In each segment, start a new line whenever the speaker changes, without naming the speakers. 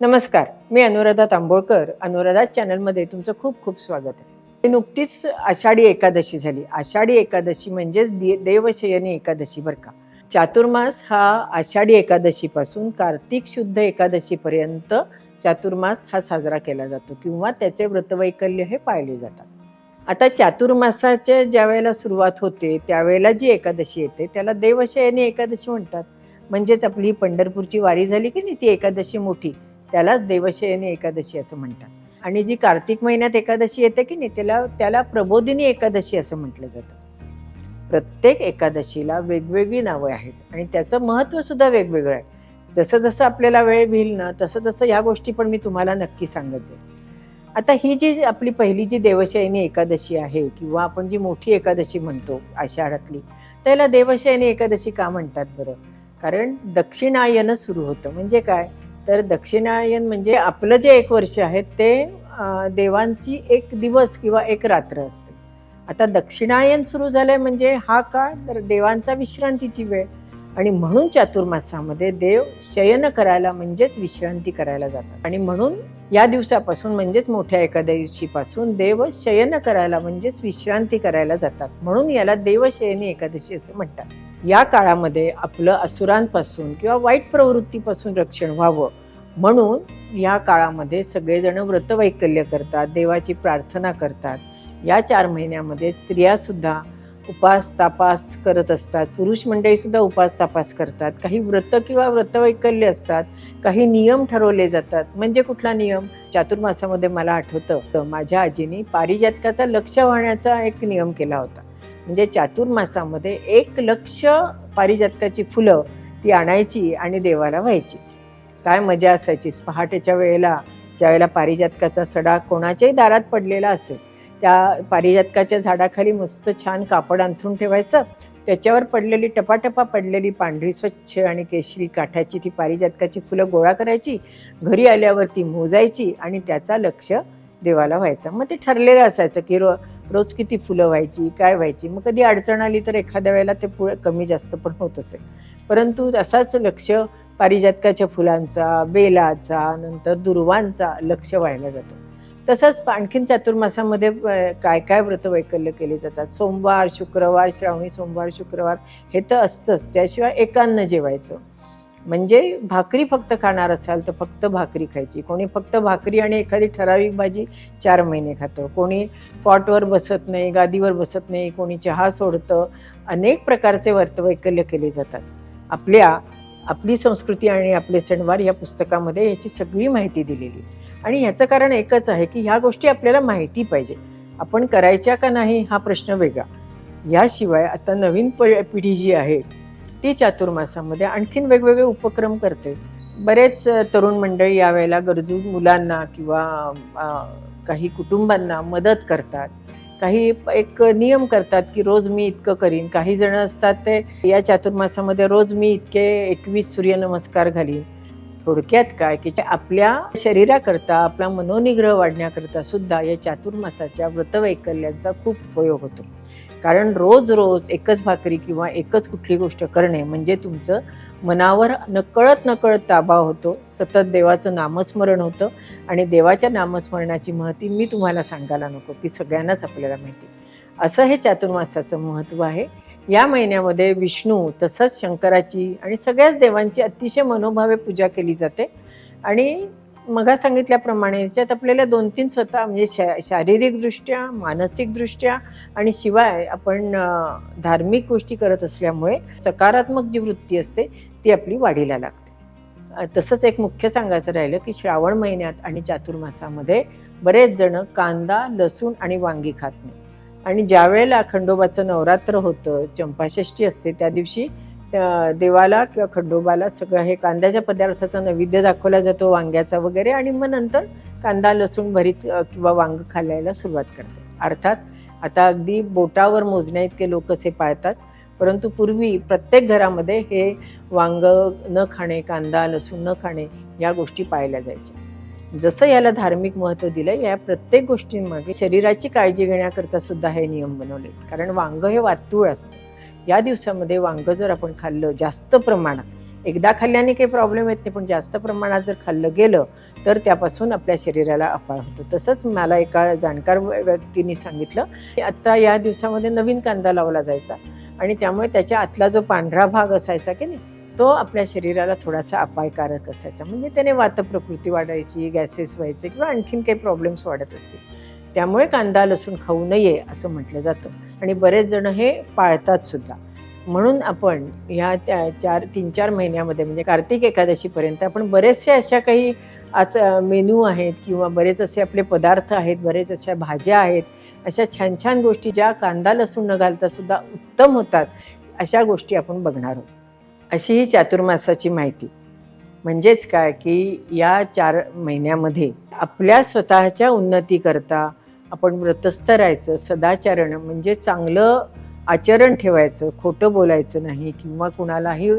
नमस्कार मी अनुराधा तांबोळकर. अनुराधा चॅनलमध्ये तुमचं खूप खूप स्वागत आहे. नुकतीच आषाढी एकादशी झाली. आषाढी एकादशी म्हणजेच दे- देवशयनी एकादशी बरं का. चातुर्मास हा आषाढी एकादशीपासून कार्तिक शुद्ध एकादशीपर्यंत चातुर्मास हा साजरा केला जातो किंवा त्याचे व्रतवैकल्य हे पाळले जातात. आता चातुर्मासाच्या ज्या वेळेला सुरुवात होते त्यावेळेला जी एकादशी येते त्याला देवशयनी एकादशी म्हणतात. म्हणजेच आपली पंढरपूरची वारी झाली की नाही ती एकादशी मोठी. त्यालाच देवशयनी एकादशी असं म्हणतात. आणि जी कार्तिक महिन्यात एकादशी येते की नाही त्याला त्याला प्रबोधिनी एकादशी असं म्हटलं जातं. प्रत्येक एकादशीला वेगवेगळी नावं आहेत आणि त्याचं महत्त्वसुद्धा वेगवेगळं आहे. जसं जसं आपल्याला वेळ मिळेल ना तसं तसं ह्या गोष्टी पण मी तुम्हाला नक्की सांगत जाईल आता ही जी आपली पहिली जी देवशयनी एकादशी आहे किंवा आपण जी मोठी एकादशी म्हणतो आषाढातली त्याला देवशयनी एकादशी का म्हणतात बरं? कारण दक्षिणायन सुरू होतं. म्हणजे काय? तर दक्षिणायन म्हणजे आपलं जे एक वर्ष आहे ते देवांची एक दिवस किंवा एक रात्र असते. आता दक्षिणायन सुरू झालंय म्हणजे हा काळ तर देवांचा विश्रांतीची वेळ. आणि म्हणून चातुर्मासामध्ये देव शयन करायला म्हणजेच विश्रांती करायला जातात. आणि म्हणून या दिवसापासून म्हणजेच मोठ्या एकादशीपासून देव शयन करायला म्हणजेच विश्रांती करायला जातात. म्हणून याला देवशयनी एकादशी असं म्हणतात. या काळामध्ये आपलं असुरांपासून किंवा वाईट प्रवृत्तीपासून रक्षण व्हावं म्हणून या काळामध्ये सगळेजण व्रतवैकल्य करतात देवाची प्रार्थना करतात. या चार महिन्यामध्ये स्त्रियासुद्धा उपास तापास करत असतात. पुरुष मंडळीसुद्धा उपास तापास करतात. काही व्रत किंवा व्रतवैकल्य असतात काही नियम ठरवले जातात. म्हणजे कुठला नियम? चातुर्मासामध्ये मला आठवतं तर माझ्या आजीने पारिजातकाचा लक्ष वाहण्याचा एक नियम केला होता. म्हणजे चातुर्मासामध्ये एक लक्ष पारिजातकाची फुलं ती आणायची आणि देवाला व्हायची. काय मजा असायची पहाटेच्या वेळेला ज्यावेळेला पारिजातकाचा सडा कोणाच्याही दारात पडलेला असेल त्या पारिजातकाच्या झाडाखाली मस्त छान कापड अंथरून ठेवायचं. त्याच्यावर पडलेली टपाटपा पडलेली पांढरी स्वच्छ आणि केशरी काठाची ती पारिजातकाची फुलं गोळा करायची घरी आल्यावर ती मोजायची आणि त्याचा लक्ष देवाला व्हायचा. मग ते ठरलेलं असायचं की रो रोज किती फुलं व्हायची काय व्हायची. मग कधी अडचण आली तर एखाद्या वेळेला ते फुलं कमी जास्त पण होत असेल. परंतु असाच लक्ष पारिजातकाच्या फुलांचा बेलाचा नंतर दुर्वांचा लक्ष व्हायला जातो. तसंच आणखीन चातुर्मासामध्ये काय काय व्रतवैकल्य केले जातात? सोमवार शुक्रवार श्रावणी सोमवार शुक्रवार हे तर असतंच. त्याशिवाय एकान्न जेवायचं. म्हणजे भाकरी फक्त खाणार असाल तर फक्त भाकरी खायची. कोणी फक्त भाकरी आणि एखादी ठराविक भाजी चार महिने खातं. कोणी पॉटवर बसत नाही गादीवर बसत नाही कोणी चहा सोडतं. अनेक प्रकारचे व्रतवैकल्य केले जातात. आपल्या आपली संस्कृती आणि आपले सणवार या पुस्तकामध्ये याची सगळी माहिती दिलेली. आणि ह्याचं कारण एकच आहे की ह्या गोष्टी आपल्याला माहिती पाहिजे. आपण करायच्या का नाही हा प्रश्न वेगळा. याशिवाय आता नवीन प पिढी जी आहे ती चातुर्मासामध्ये आणखीन वेगवेगळे उपक्रम करते. बरेच तरुण मंडळी यावेळेला गरजू मुलांना किंवा काही कुटुंबांना मदत करतात. काही एक नियम करतात की रोज मी इतकं करीन. काही जण असतात ते या चातुर्मासामध्ये रोज मी इतके एकवीस सूर्यनमस्कार घालीन. थोडक्यात काय की आपल्या शरीराकरता आपला मनोनिग्रह वाढण्याकरता सुद्धा या चातुर्मासाच्या व्रतवैकल्यांचा खूप उपयोग होतो. कारण रोज रोज एकच भाकरी किंवा एकच कुठली गोष्ट करणे म्हणजे तुमचं मनावर नकळत नकळत ताबा होतो. सतत देवाचं नामस्मरण होतं आणि देवाच्या नामस्मरणाची महती मी तुम्हाला सांगायला नको ती सगळ्यांनाच आपल्याला माहिती. असं हे चातुर्मासाचं महत्त्व आहे. या महिन्यामध्ये विष्णू तसंच शंकराची आणि सगळ्याच देवांची अतिशय मनोभावे पूजा केली जाते आणि मगा सांगितल्याप्रमाणे याच्यात आपल्याला दोन तीन स्वतः म्हणजे शा शारीरिकदृष्ट्या मानसिकदृष्ट्या आणि शिवाय आपण धार्मिक गोष्टी करत असल्यामुळे सकारात्मक जी वृत्ती असते ती आपली वाढीला लागते. तसंच एक मुख्य सांगायचं राहिलं की श्रावण महिन्यात आणि चातुर्मासामध्ये बरेच जण कांदा लसूण आणि वांगी खात नाही आणि ज्या वेळेला खंडोबाचं नवरात्र होतं चंपाषष्ठी असते त्या दिवशी त्या देवाला किंवा खंडोबाला सगळं हे कांद्याच्या पदार्थाचा नैवेद्य दाखवला जातो वांग्याचा वगैरे आणि मग नंतर कांदा लसूण भरीत किंवा वांग खाल्ल्याला सुरुवात करते अर्थात आता अगदी बोटावर मोजण्या इतके लोक असे पाळतात परंतु पूर्वी प्रत्येक घरामध्ये हे वांग न खाणे कांदा लसूण न खाणे या गोष्टी पाळल्या जायच्या. जसं याला धार्मिक महत्त्व दिलं या प्रत्येक गोष्टींमागे शरीराची काळजी घेण्याकरता सुद्धा हे नियम बनवले कारण वांग हे वातूळ असतं. या दिवसामध्ये वांग जर आपण खाल्लं जास्त प्रमाणात एकदा खाल्ल्याने काही प्रॉब्लेम येत नाही पण जास्त प्रमाणात जर खाल्लं गेलं तर त्यापासून आपल्या शरीराला अपाय होतो. तसंच मला एका जाणकार व्यक्तीने सांगितलं की आत्ता या दिवसामध्ये नवीन कांदा लावला जायचा आणि त्यामुळे त्याच्या आतला जो पांढरा भाग असायचा की नाही तो आपल्या शरीराला थोडासा अपायकारक असायचा. म्हणजे त्याने वातप्रकृती वाढायची गॅसेस व्हायचे किंवा आणखीन काही प्रॉब्लेम्स वाढत असतील. त्यामुळे कांदा लसूण खाऊ नये असं म्हटलं जातं. आणि बरेच जण हे पाळतात सुद्धा. म्हणून आपण ह्या त्या चार तीन चार महिन्यामध्ये म्हणजे कार्तिक एकादशीपर्यंत आपण बरेचसे अशा काही आज मेनू आहेत किंवा बरेच असे आपले पदार्थ आहेत बरेच अशा भाज्या आहेत अशा छान छान गोष्टी ज्या कांदा लसूण न घालता सुद्धा उत्तम होतात अशा गोष्टी आपण बघणार आहोत. अशी ही चातुर्मासाची माहिती. म्हणजेच काय की या चार महिन्यामध्ये आपल्या स्वतःच्या उन्नतीकरता आपण व्रतस्थ राहायचं सदाचरण म्हणजे चांगलं आचरण ठेवायचं खोटं बोलायचं नाही किंवा कुणालाही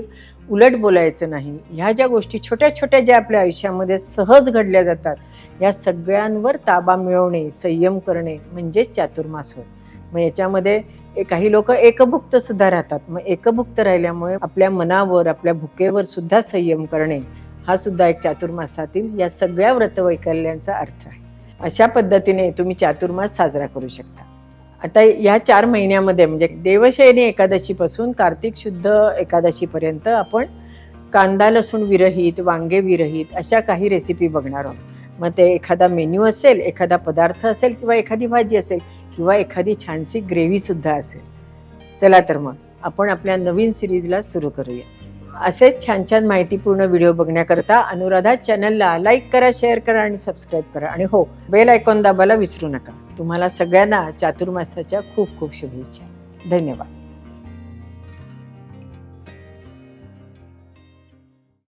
उलट बोलायचं नाही. ह्या ज्या गोष्टी छोट्या छोट्या ज्या आपल्या आयुष्यामध्ये सहज घडल्या जातात या सगळ्यांवर ताबा मिळवणे संयम करणे म्हणजेच चातुर्मास होय मग याच्यामध्ये काही लोक एकभुक्त सुद्धा राहतात. मग एकभुक्त राहिल्यामुळे आपल्या मनावर आपल्या भुकेवर सुद्धा संयम करणे हा सुद्धा एक चातुर्मासातील या सगळ्या व्रतवैकल्यांचा अर्थ आहे. अशा पद्धतीने तुम्ही चातुर्मास साजरा करू शकता. आता या चार महिन्यामध्ये म्हणजे देवशयनी एकादशीपासून कार्तिक शुद्ध एकादशीपर्यंत आपण कांदा लसूण विरहित वांगे विरहित अशा काही रेसिपी बघणार आहोत. मग ते एखादा मेन्यू असेल एखादा पदार्थ असेल किंवा एखादी भाजी असेल किंवा एखादी छानशी ग्रेव्हीसुद्धा असेल. चला तर मग आपण आपल्या नवीन सिरीजला सुरू करूया. असेच छान छान माहितीपूर्ण व्हिडिओ बघण्याकरता अनुराधा चॅनलला लाईक करा शेअर करा आणि सबस्क्राईब करा. आणि हो बेल आयकॉन दाबायला विसरू नका. तुम्हाला सगळ्यांना चातुर्मासाच्या खूप खूप शुभेच्छा. धन्यवाद.